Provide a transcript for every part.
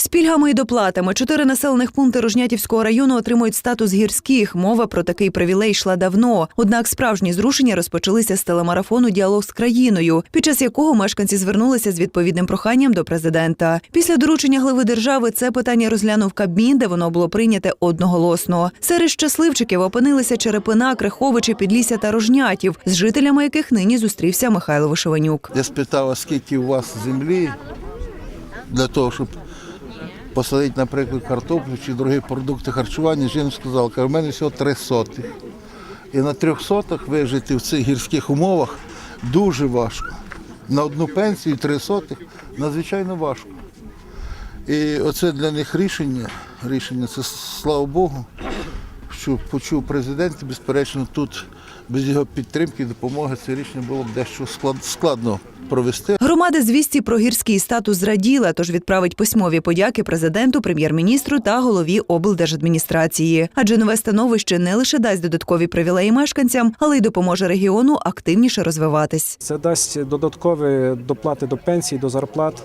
З пільгами і доплатами чотири населених пункти Рожнятівського району отримують статус гірських. Мова про такий привілей йшла давно. Однак справжні зрушення розпочалися з телемарафону Діалог з країною, під час якого мешканці звернулися з відповідним проханням до президента. Після доручення глави держави це питання розглянув Кабмін, де воно було прийняте одноголосно. Серед щасливчиків опинилися Черепина, Криховичі, Підлісся та Рожнятів, з жителями яких нині зустрівся Михайло Вишиванюк. Я спитав, скільки у вас землі для того, щоб посадити, наприклад, картоплю чи другі продукти харчування. Жінка сказала, каже, в мене всього три сотих. І на трьох сотах вижити в цих гірських умовах дуже важко. На одну пенсію три сотих надзвичайно важко. І оце для них рішення. Рішення це слава Богу, що почув президент, безперечно, тут без його підтримки і допомоги це рішення було б дещо складно провести. Громада звісті про гірський статус зраділа, тож відправить письмові подяки президенту, прем'єр-міністру та голові облдержадміністрації. Адже нове становище не лише дасть додаткові привілеї мешканцям, але й допоможе регіону активніше розвиватись. Це дасть додаткові доплати до пенсій, до зарплат.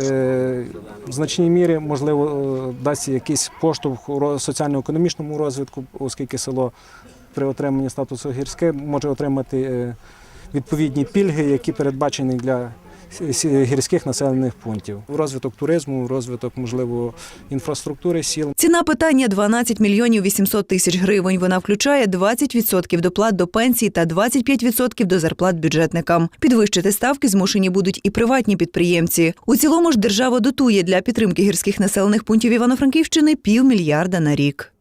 Е, В значній мірі, можливо, е, дасть якийсь поштовх у соціально-економічному розвитку, оскільки село при отриманні статусу гірське може отримати е, відповідні пільги, які передбачені для гірських населених пунктів. Розвиток туризму, розвиток, можливо, інфраструктури сіл. Ціна питання 12 мільйонів 800 тисяч гривень. Вона включає 20% доплат до пенсій та 25% до зарплат бюджетникам. Підвищити ставки змушені будуть і приватні підприємці. У цілому ж держава дотує для підтримки гірських населених пунктів Івано-Франківщини півмільярда на рік.